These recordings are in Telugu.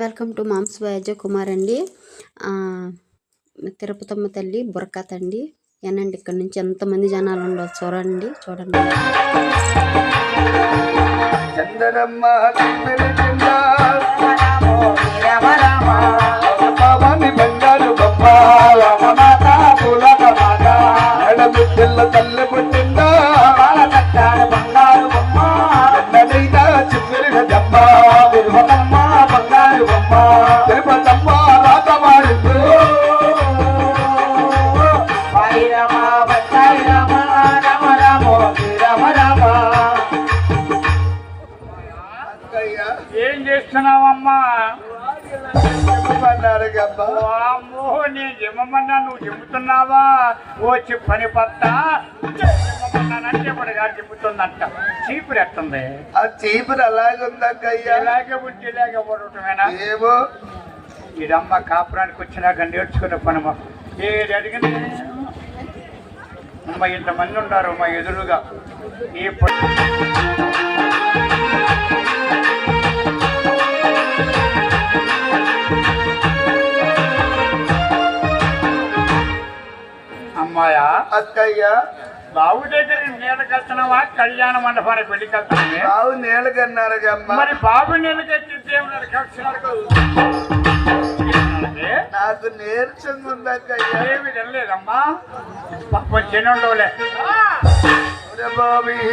వెల్కమ్ టు మామ్స్ వైజ కుమార్ అండి తిరుపతమ్మ తల్లి బుర్కథ అండి ఏనండి ఇక్కడ నుంచి ఎంతమంది జనాలు ఉండవు చూడండి చూడండి. చందనమ్మ పావాని బంగారు బొమ్మ. గబ్బా వామ్మో నేను నువ్వు జిమ్ముతున్నావా వచ్చి పని పట్ట. జిమ్మన్నానంటే ఇప్పుడు గారు జిమ్ముతుందంట చీపురు ఎట్టుంది ఆ చీపురు అలాగుంది అక్కయ్య ఇలాగే ఉంటే ఇలాగే పడటమేనా ఏమో. ఇదమ్మ కాపురానికి వచ్చినాక నేర్చుకునే పని ఏది అడిగిన? అమ్మ ఇంతమంది ఉన్నారు మా ఎదురుగా. ఈ అమ్మాయా అక్కయ్య బావు దగ్గర నీళ్ళకి వెళ్తున్నావా కళ్యాణ మండపానికి బావు నేలకన్నారు గమ్మ మరి బాబు నీళ్ళకి దేవుడు కలిసినాడు నాకు నేర్చుంది ఉంది అక్కయ్య ఏమి తినలేదమ్మా చిన్నోళ్ళోలే. బాబు ఈ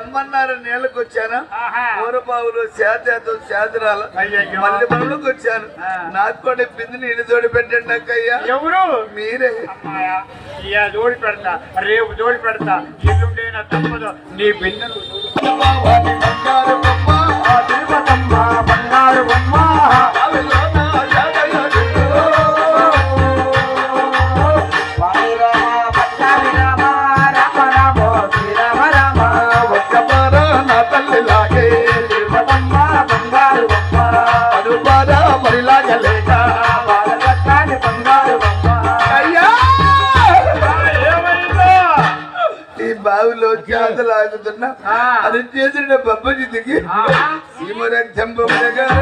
రమ్మన్నారు నీళ్ళకి వచ్చాను ఆహా. ఊరబావులు శాతేతం శాతరాలు. మళ్ళీ మనలోకి వచ్చాను ఆ. నాకు కూడా బిందు నీళ్ళు తోడి పెట్టండి అక్కయ్య. ఎవరు? మీరే. జోడి పెడతా రేపు జోడి పెడతా. ఎల్లుండైనా తప్పదు. నీ వాటి బంగారు బొమ్మ, బంగారు బొమ్మ. బావిలో చేతలాగుతున్నా ఆ. అది చేసిన బొబ్బది దిగి ఆహా. సీమరక్షంబరి గారు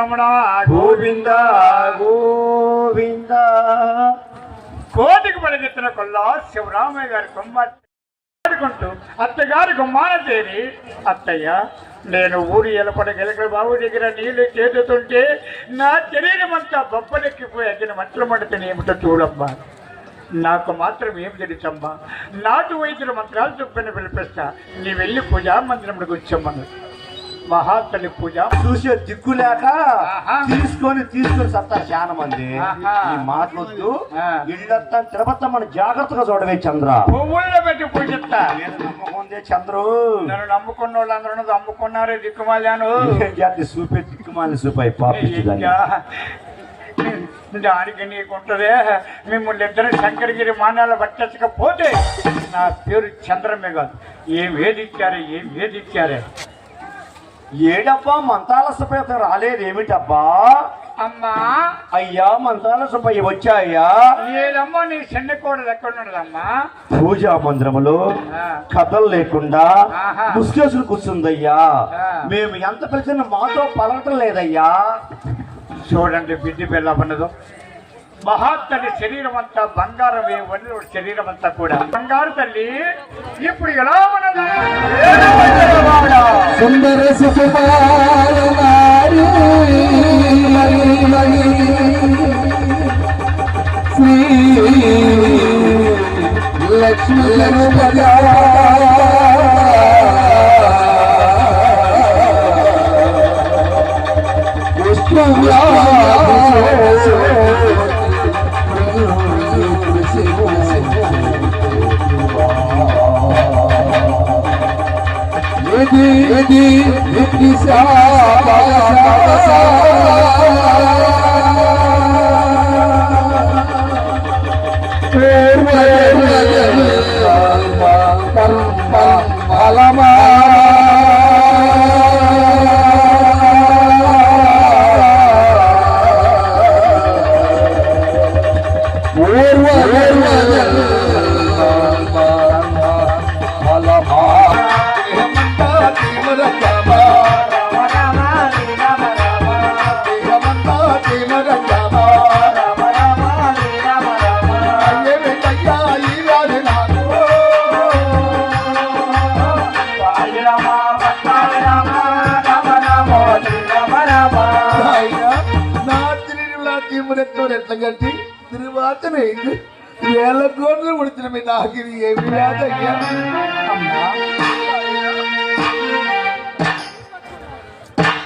వెంకటరమణ గోవింద గోవింద. కోటికి పడిగెత్తిన కొల్లా శివరామయ్య గారి కొమ్మాడుకుంటూ అత్తగారి గుమ్మాన చేరి అత్తయ్య నేను ఊరి ఎలపడ గెలకల బాబు దగ్గర నీళ్ళు చేతుతుంటే నా శరీరం అంతా బొబ్బలెక్కిపోయి అగ్గిన మంటలు మండుతుంది ఏమిటో చూడమ్మా. నాకు మాత్రం ఏం తెలుసమ్మా? నాటు వైద్యుల మంత్రాలు చొప్పున పిలిపిస్తా నీ వెళ్ళి పూజా మందిరంలోకి వచ్చామన్నాడు మహాతల్లి పూజ. చూసే దిక్కు లేక. తీసుకొని తీసుకొని సత్తారు చాలా మంది. ఈ మాటలొద్దు. ఇళ్ళంతా తిరుపతి మన జాగ్రత్తగా చూడవే చంద్ర. పువ్వుల్లో పెట్టి పూజిస్తా. నేను నమ్మకం ఉంది చంద్రు? నన్ను నమ్ముకున్న వాళ్ళందరూ నమ్ముకున్నారే దిక్కుమాలాను చూపే దిక్కుమాలి చూపాయి అయ్యా, దానికి నీకుంటదే మిమ్మల్ని ఇద్దరు శంకరగిరి మానాలు పట్టకపోతే నా పేరు చంద్రమే కాదు. ఏం వేదిచ్చారే ఏం వేదిచ్చారే ఏడబ్బా మంతాల రాలేదు ఏమిటబ్బా అమ్మా. అయ్యా సుపయ్య వచ్చాయ్యా. ఏదమ్మా నీ చిన్న కోడలు ఎక్కడున్నదమ్మా? పూజా మందిరములో ఆ. కథలు లేకుండా. ముసుకేసులు కూర్చుందయ్యా. మేము ఎంత పిలిచినా మాతో పలకటం లేదయ్యా. చూడండి బిడ్డి పిల్లవన్నదో మహాతల్లి శరీరం అంతా బంగారం వదిలి శరీరం అంతా కూడా బంగారు తల్లి ఇప్పుడు ఎలా ఉన్నదా సుందర సుకుమార నారి శ్రీ లక్ష్మీ గణపతి ఇది ఇది ఇది నా తిరిగిలా తీమురెత్తో ఎట్ల கட்டி திருவாத்தனை ஏழு கோன்று முடித்தினமே நாகிரியே விளையாட்ட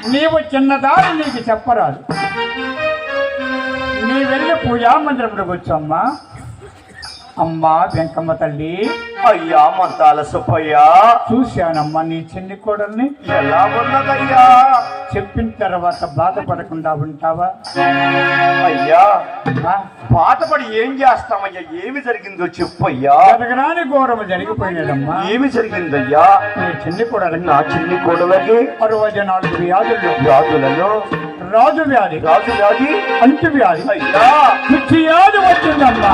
నీవు చిన్నదారి నీకు చెప్పరాదు. నీ వెళ్ళి పూజా మందిరంలోకి వచ్చమ్మా. అమ్మా వెంకమ్మ తల్లి. అయ్యా మంతాల సుబ్బయ్య చూశానమ్మా నీ చిన్ని కోడల్ని. ఎలా ఉన్నదయ్యా? చెప్పిన తర్వాత బాధపడకుండా ఉంటావా? అయ్యా? బాధపడి ఏం చేస్తామయ్యా? ఏమి జరిగిందో చెప్పయ్యా. జరగరాని ఘోరం జరిగిపోయినదమ్మా. ఏమి జరిగిందయ్యా? చిన్ని కోడలకి నా చిన్ని కొడలకి అరవై నాలుగు వ్యాధులు. వ్యాధులలో రాజు వ్యాధి. రాజు వ్యాధి. అంటు వ్యాధి. అయ్యా. వ్యాధి వచ్చిందమ్మా.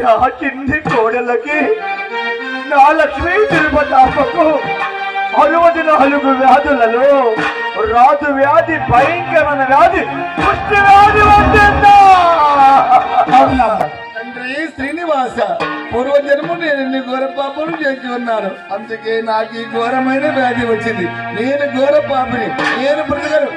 నా చిన్ని కోడలకి నా లక్ష్మీ తిరుపతాపకు అరవది నాలుగు వ్యాధులలో రాజు వ్యాధి భయంకరమైన వ్యాధి పుష్టి వ్యాధి తండ్రి శ్రీనివాస పూర్వజన్మ నేను ఎన్ని ఘోర పాపలు చేసి ఉన్నాను. అందుకే నాకు ఈ ఘోరమైన వ్యాధి వచ్చింది. నేను ఘోర పాపని. నేను బ్రతకను.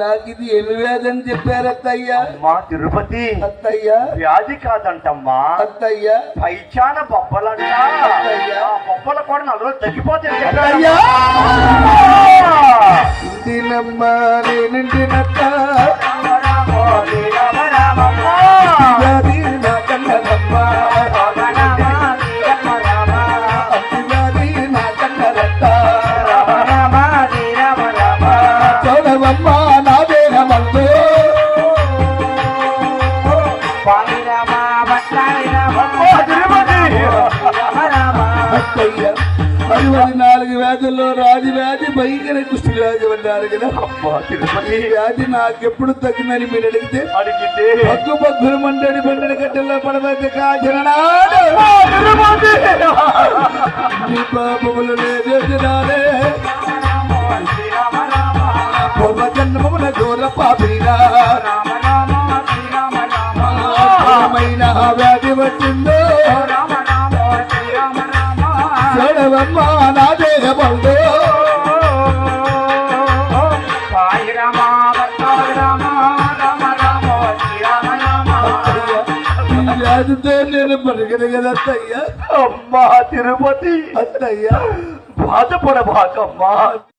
నాకు ఇది ఏమి అని చెప్పారు అత్తయ్య. అమ్మా తిరుపతి. అత్తయ్య. వ్యాధి కాదంటమ్మా. అత్తయ్య. పైచాన బొబ్బలంట. ఆ బొబ్బల కూడా నలుగురు తగ్గిపోతాయి అయ్యా. ఇంటినమ్మ నేనింటినత్త ఇరవై నాలుగు వ్యాధుల్లో రాజు వ్యాధి భయంకర కుష్టి వ్యాధి అన్నారు కదా. ఈ వ్యాధి నాకు ఎప్పుడు తగ్గిందని మీరు అడిగితే అడిగితే. పగ్గు పగ్గులు మంటడి బండడి కట్టెల్లో పడబోతే కాచరణాడు పాపములు దూర రామ రామ రాఘవమ్మ నా దేహబంధు నేను బతకదగలత్తయ్యా అమ్మా తిరుపతి. అత్తయ్యా. బాధపడబాకమ్మా.